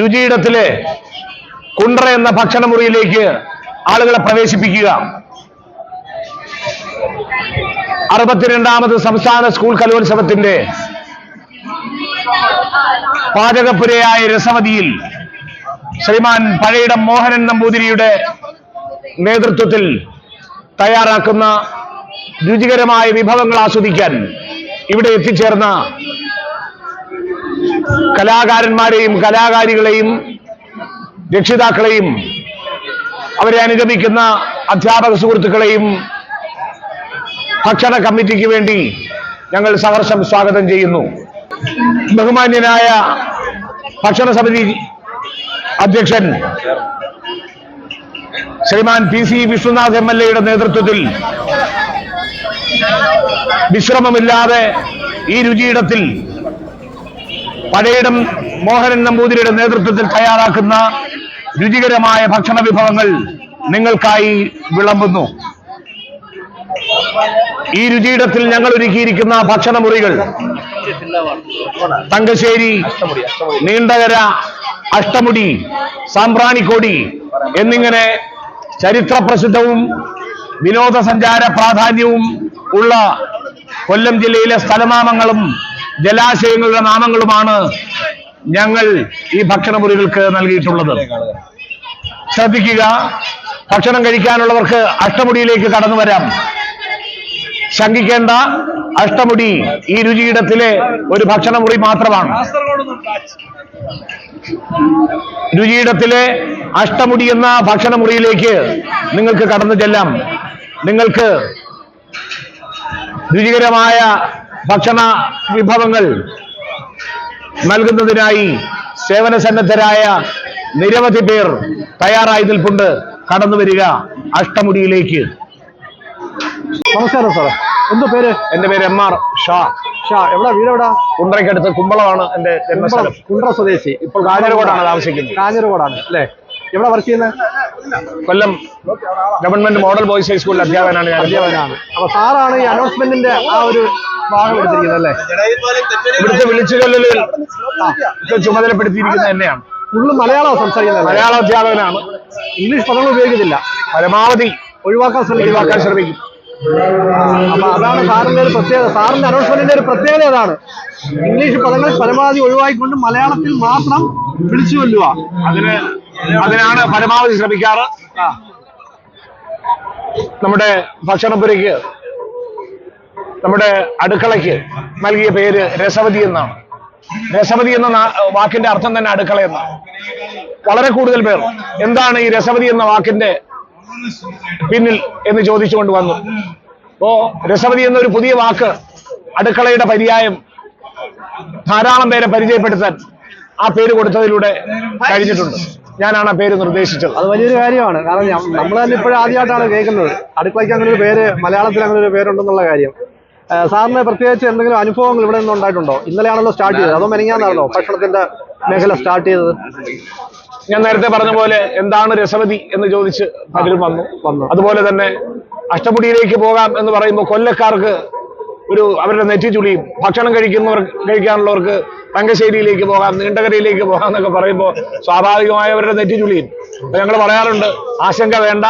രുചിയിടത്തിലെ കുണ്ടറ എന്ന ഭക്ഷണമുറിയിലേക്ക് ആളുകളെ പ്രവേശിപ്പിക്കുക. അറുപത്തിരണ്ടാമത് സംസ്ഥാന സ്കൂൾ കലോത്സവത്തിന്റെ പാചകപ്പുരയായ രസവതിയിൽ ശ്രീമാൻ പഴയിടം മോഹനൻ നമ്പൂതിരിയുടെ നേതൃത്വത്തിൽ തയ്യാറാക്കുന്ന രുചികരമായ വിഭവങ്ങൾ ആസ്വദിക്കാൻ ഇവിടെ എത്തിച്ചേർന്ന കലാകാരന്മാരെയും കലാകാരികളെയും രക്ഷിതാക്കളെയും അവരെ അനുഗമിക്കുന്ന അധ്യാപക സുഹൃത്തുക്കളെയും ഭക്ഷണ കമ്മിറ്റിക്ക് വേണ്ടി ഞങ്ങൾ സഹർഷം സ്വാഗതം ചെയ്യുന്നു. ബഹുമാന്യനായ ഭക്ഷണ സമിതി അധ്യക്ഷൻ Shriman P C Viswanath M L എയുടെ നേതൃത്വത്തിൽ വിശ്രമമില്ലാതെ ഈ രുചിയിടത്തിൽ പഴയിടം മോഹനൻ നമ്പൂതിരിയുടെ നേതൃത്വത്തിൽ തയ്യാറാക്കുന്ന രുചികരമായ ഭക്ഷണ വിഭവങ്ങൾ നിങ്ങൾക്കായി വിളമ്പുന്നു. ഈ രുചിയിടത്തിൽ ഞങ്ങൾ ഒരുക്കിയിരിക്കുന്ന ഭക്ഷണമുറികൾ തങ്കശ്ശേരി നീണ്ടകര അഷ്ടമുടി സാമ്പ്രാണിക്കോടി എന്നിങ്ങനെ ചരിത്ര പ്രസിദ്ധവും വിനോദസഞ്ചാര പ്രാധാന്യവും ഉള്ള കൊല്ലം ജില്ലയിലെ സ്ഥലനാമങ്ങളും ജലാശയങ്ങളുടെ നാമങ്ങളുമാണ് ഞങ്ങൾ ഈ ഭക്ഷണമുറികൾക്ക് നൽകിയിട്ടുള്ളത്. ശ്രദ്ധിക്കുക ഭക്ഷണം കഴിക്കാനുള്ളവർക്ക് അഷ്ടമുടിയിലേക്ക് കടന്നു വരാം. ശങ്കിക്കേണ്ട അഷ്ടമുടി ഈ രുചിയിടത്തിലെ ഒരു ഭക്ഷണമുറി മാത്രമാണ്. രുചിയിടത്തിലെ അഷ്ടമുടി എന്ന ഭക്ഷണമുറിയിലേക്ക് നിങ്ങൾക്ക് കടന്നു ചെല്ലാം. നിങ്ങൾക്ക് രുചികരമായ ഭക്ഷണ വിഭവങ്ങൾ നൽകുന്നതിനായി സേവന സന്നദ്ധരായ നിരവധി പേർ തയ്യാറായി നിൽപ്പുണ്ട് കടന്നു വരിക അഷ്ടമുടിയിലേക്ക്. നമസ്കാരം സാറേ. എന്തോ പേര്? എന്റെ പേര് എം ആർ ഷാ. ഷാ. എവിടെ? വീട് എവിടെ കുണ്ടറയ്ക്കടുത്ത് കുമ്പളമാണ് എന്റെ ജന്മസ്ഥലം. കുണ്ട്ര സ്വദേശി. ഇപ്പോൾ കാഞ്ഞിരകോടാണ്. താമസിക്കുന്നത്. കാഞ്ഞിരകോടാണ്. അല്ലേ? എവിടെ വർക്ക് ചെയ്യുന്നത് കൊല്ലം ഗവൺമെന്റ് മോഡൽ ബോയ്സ് ഹൈസ്കൂളിൽ അധ്യാപകനാണ് ഞാൻ. അധ്യാപകനാണ്. അപ്പൊ സാറാണ് ഈ അനൗൺസ്മെന്റിന്റെ ആ ഒരു ഭാഗം എടുത്തിരിക്കുന്നത് അല്ലേ? ഇവിടുത്തെ വിളിച്ചുകൊല്ലലിൽ ചുമതലപ്പെടുത്തിയിരിക്കുന്നത് തന്നെയാണ് ഫുള്ള് മലയാളം സംസാരിക്കുന്നത് മലയാള അധ്യാപകനാണ്. ഇംഗ്ലീഷ് പദങ്ങൾ ഉപയോഗിക്കുന്നില്ല പരമാവധി ഒഴിവാക്കാൻ ശ്രമിക്കും. ഒഴിവാക്കാൻ ശ്രമിക്കും. അപ്പൊ അതാണ് സാറിന്റെ ഒരു പ്രത്യേകത. സാറിന്റെ അനൗൺസ്മെന്റിന്റെ ഒരു പ്രത്യേകത അതാണ് ഇംഗ്ലീഷ് പദങ്ങൾ പരമാവധി ഒഴിവാക്കിക്കൊണ്ട് മലയാളത്തിൽ മാത്രം വിളിച്ചു കൊല്ലുക അതിന് അതിനാണ് പരമാവധി ശ്രമിക്കാറ്. നമ്മുടെ ഭക്ഷണപ്പുരയ്ക്ക് നമ്മുടെ അടുക്കളയ്ക്ക് നൽകിയ പേര് രസവതി എന്നാണ്. രസവതി എന്ന വാക്കിന്റെ അർത്ഥം തന്നെ അടുക്കള എന്നാണ്. വളരെ കൂടുതൽ പേർ എന്താണ് ഈ രസവതി എന്ന വാക്കിന്റെ പിന്നിൽ എന്ന് ചോദിച്ചുകൊണ്ട് വന്നു. അപ്പോ രസവതി എന്നൊരു പുതിയ വാക്ക് അടുക്കളയുടെ പര്യായം ധാരാളം പേരെ പരിചയപ്പെടുത്താൻ ആ പേര് കൊടുത്തതിലൂടെ കഴിഞ്ഞിട്ടുണ്ട്. ഞാനാണ് ആ പേര് നിർദ്ദേശിച്ചത്. അത് വലിയൊരു കാര്യമാണ്. കാരണം നമ്മൾ തന്നെ ഇപ്പോഴും ആദ്യമായിട്ടാണ് കേൾക്കുന്നത്. അടുക്കളയ്ക്ക് അങ്ങനെ ഒരു പേര് മലയാളത്തിൽ അങ്ങനെ ഒരു പേരുണ്ടെന്നുള്ള കാര്യം. സാറിന് പ്രത്യേകിച്ച് എന്തെങ്കിലും അനുഭവങ്ങൾ ഇവിടെ നിന്ന് ഉണ്ടായിട്ടുണ്ടോ? ഇന്നലെയാണല്ലോ സ്റ്റാർട്ട് ചെയ്തത്. അതോ മെനങ്ങാന്നാണല്ലോ ഭക്ഷണത്തിന്റെ മേഖല സ്റ്റാർട്ട് ചെയ്തത്? ഞാൻ നേരത്തെ പറഞ്ഞ പോലെ എന്താണ് രസവതി എന്ന് ചോദിച്ച് പലരും വന്നു. വന്നു. അതുപോലെ തന്നെ അഷ്ടമുടിയിലേക്ക് പോകാം എന്ന് പറയുമ്പോൾ കൊല്ലക്കാർക്ക് ഒരു അവരുടെ നെറ്റി ചുളിയും ഭക്ഷണം കഴിക്കുന്നവർ കഴിക്കാനുള്ളവർക്ക് തങ്കശ്ശേരിയിലേക്ക് പോകാം നീണ്ടകരയിലേക്ക് പോകാം എന്നൊക്കെ പറയുമ്പോൾ സ്വാഭാവികമായ അവരുടെ അപ്പൊ ഞങ്ങൾ പറയാറുണ്ട് ആശങ്ക വേണ്ട.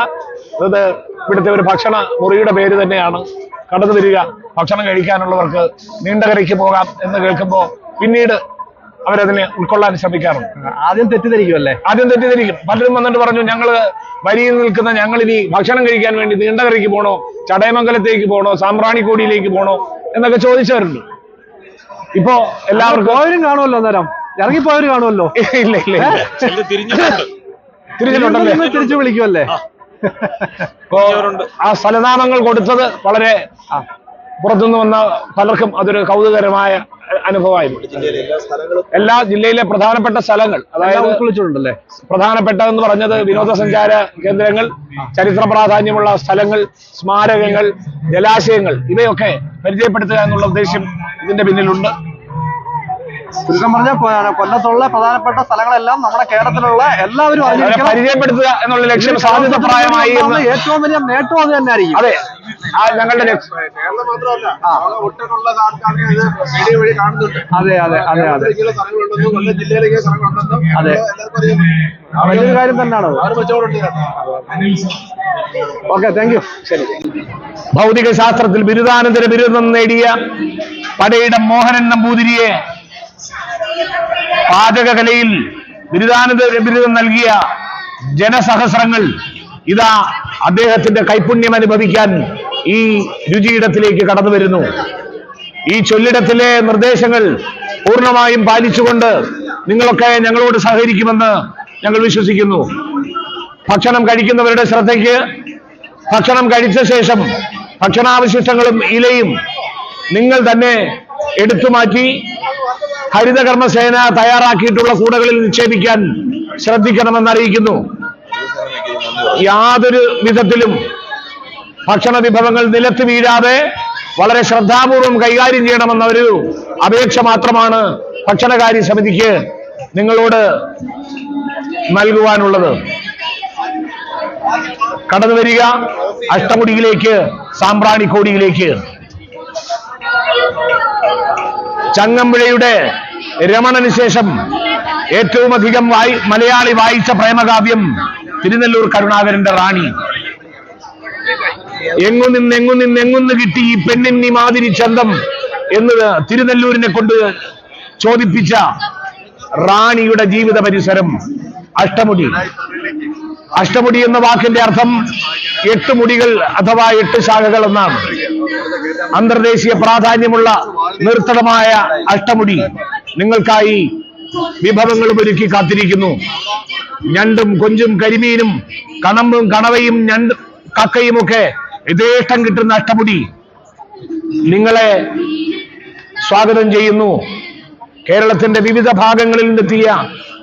ഇത് ഇവിടുത്തെ ഒരു ഭക്ഷണ മുറിയുടെ പേര് തന്നെയാണ്. കടന്നു വരിക ഭക്ഷണം കഴിക്കാനുള്ളവർക്ക് നീണ്ടകരയ്ക്ക് പോകാം എന്ന് കേൾക്കുമ്പോൾ പിന്നീട് അവരതിനെ ഉൾക്കൊള്ളാൻ ശ്രമിക്കാറുണ്ട്. ആദ്യം തെറ്റിദ്ധരിക്കുമല്ലേ ആദ്യം തെറ്റിദ്ധരിക്കും. പലരും വന്നിട്ട് പറഞ്ഞു ഞങ്ങൾ വരിയിൽ നിൽക്കുന്ന ഞങ്ങൾ ഇനി ഭക്ഷണം കഴിക്കാൻ വേണ്ടി നീണ്ടകരയ്ക്ക് പോണോ ചടയമംഗലത്തേക്ക് പോണോ സാമ്പ്രാണിക്കോടിയിലേക്ക് പോണോ എന്നൊക്കെ ചോദിച്ചവരുണ്ട്. ഇപ്പോ എല്ലാവർക്കും പോയവരും കാണുമല്ലോ അന്നേരം. ഇറങ്ങിപ്പോയവരും കാണുമല്ലോ. ഇല്ല ഇല്ല. തിരിച്ചിട്ടുണ്ടല്ലേ തിരിച്ചു വിളിക്കുമല്ലേ ഇപ്പോ ആ സ്ഥലനാമങ്ങൾ കൊടുത്തത് വളരെ പുറത്തുനിന്ന് വന്ന പലർക്കും അതൊരു കൗതുകരമായ അനുഭവമായിരുന്നു. എല്ലാ ജില്ലയിലെ പ്രധാനപ്പെട്ട സ്ഥലങ്ങൾ അതായത് ഉൾക്കൊള്ളിച്ചിട്ടുണ്ടല്ലേ? പ്രധാനപ്പെട്ടതെന്ന് പറഞ്ഞത് വിനോദസഞ്ചാര കേന്ദ്രങ്ങൾ ചരിത്ര പ്രാധാന്യമുള്ള സ്ഥലങ്ങൾ സ്മാരകങ്ങൾ ജലാശയങ്ങൾ ഇവയൊക്കെ പരിചയപ്പെടുത്തുക എന്നുള്ള ഉദ്ദേശ്യം ഇതിന്റെ പിന്നിലുണ്ട്. ചുരുക്കം പറഞ്ഞ കൊല്ലത്തുള്ള പ്രധാനപ്പെട്ട സ്ഥലങ്ങളെല്ലാം നമ്മുടെ കേരളത്തിലുള്ള എല്ലാവരും പരിചയപ്പെടുത്തുക എന്നുള്ള ലക്ഷ്യം സാധ്യത പ്രായമായി എന്ന്. ഏറ്റവും വലിയ നേട്ടം അത് തന്നെ ആയിരിക്കും അതെ. ആ ഞങ്ങളുടെ ലക്ഷ്യം. കേരളം മാത്രമല്ല ലോകം ഒട്ടുള്ള ആൾക്കാർക്ക് ഇത് മീഡിയ വഴി കാണുന്നുണ്ട്. അതെ അതെ അതെ അതെ. സ്ഥലങ്ങളുണ്ടെന്നും കൊല്ലം സ്ഥലങ്ങളുണ്ടെന്നും അതെ. എല്ലാവർക്കും അറിയാം. വലിയൊരു കാര്യം തന്നെയാണ് ഓക്കെ താങ്ക് യു. ശരി. ഭൗതിക ശാസ്ത്രത്തിൽ ബിരുദാനന്തര ബിരുദം നേടിയ പടയിടം മോഹനൻ നമ്പൂതിരിയെ പാചകകലയിൽ ബിരുദാനന്തര ബിരുദം നൽകിയ ജനസഹസ്രങ്ങൾ ഇതാ അദ്ദേഹത്തിന്റെ കൈപുണ്യം അനുഭവിക്കാൻ ഈ രുചിയിടത്തിലേക്ക് കടന്നു വരുന്നു. ഈ ചൊല്ലിടത്തിലെ നിർദ്ദേശങ്ങൾ പൂർണമായും പാലിച്ചുകൊണ്ട് നിങ്ങളൊക്കെ ഞങ്ങളോട് സഹകരിക്കുമെന്ന് ഞങ്ങൾ വിശ്വസിക്കുന്നു. ഭക്ഷണം കഴിക്കുന്നവരുടെ ശ്രദ്ധയ്ക്ക് ഭക്ഷണം കഴിച്ച ശേഷം ഭക്ഷണാവശിഷ്ടങ്ങളും ഇലയും നിങ്ങൾ തന്നെ എടുത്തു മാറ്റി ഹരിതകർമ്മസേന തയ്യാറാക്കിയിട്ടുള്ള കൂടകളിൽ നിക്ഷേപിക്കാൻ ശ്രദ്ധിക്കണമെന്ന് അറിയിക്കുന്നു. യാതൊരു വിധത്തിലും ഭക്ഷണ വിഭവങ്ങൾ നിലത്ത് വീഴാതെ വളരെ ശ്രദ്ധാപൂർവം കൈകാര്യം ചെയ്യണമെന്ന ഒരു അപേക്ഷ മാത്രമാണ് ഭക്ഷണകാര്യ സമിതിക്ക് നിങ്ങളോട് നൽകുവാനുള്ളത്. കടന്നു വരിക. അഷ്ടമുടിയിലേക്ക് സാമ്പ്രാണിക്കോടിയിലേക്ക്. ചങ്ങമ്പുഴയുടെ രമണന് ശേഷം ഏറ്റവും അധികം വായി മലയാളി വായിച്ച പ്രേമകാവ്യം തിരുനെല്ലൂർ കരുണാകരന്റെ റാണി. എങ്ങു നിന്ന് എങ്ങു നിന്ന് എങ്ങുന്ന് കിട്ടി ഈ പെണ്ണിന്നി മാതിരി ചന്തം എന്ന് തിരുനെല്ലൂരിനെ കൊണ്ട് ചോദിപ്പിച്ച റാണിയുടെ ജീവിത പരിസരം അഷ്ടമുടി. അഷ്ടമുടി എന്ന വാക്കിന്റെ അർത്ഥം എട്ട് മുടികൾ അഥവാ എട്ട് ശാഖകൾ എന്നാണ്. അന്തർദേശീയ പ്രാധാന്യമുള്ള നിർത്തടമായ അഷ്ടമുടി നിങ്ങൾക്കായി വിഭവങ്ങളും ഒരുക്കി കാത്തിരിക്കുന്നു. ഞണ്ടും കൊഞ്ചും കരിമീനും കണമ്പും കണവയും ഞണ്ട് കക്കയും ഒക്കെ യഥേഷ്ടം കിട്ടുന്ന അഷ്ടമുടി നിങ്ങളെ സ്വാഗതം ചെയ്യുന്നു. കേരളത്തിന്റെ വിവിധ ഭാഗങ്ങളിൽ നിന്നെത്തിയ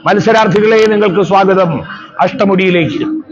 മത്സരാർത്ഥികളെ നിങ്ങൾക്ക് സ്വാഗതം. അഷ്ടമുടിയിലേക്ക്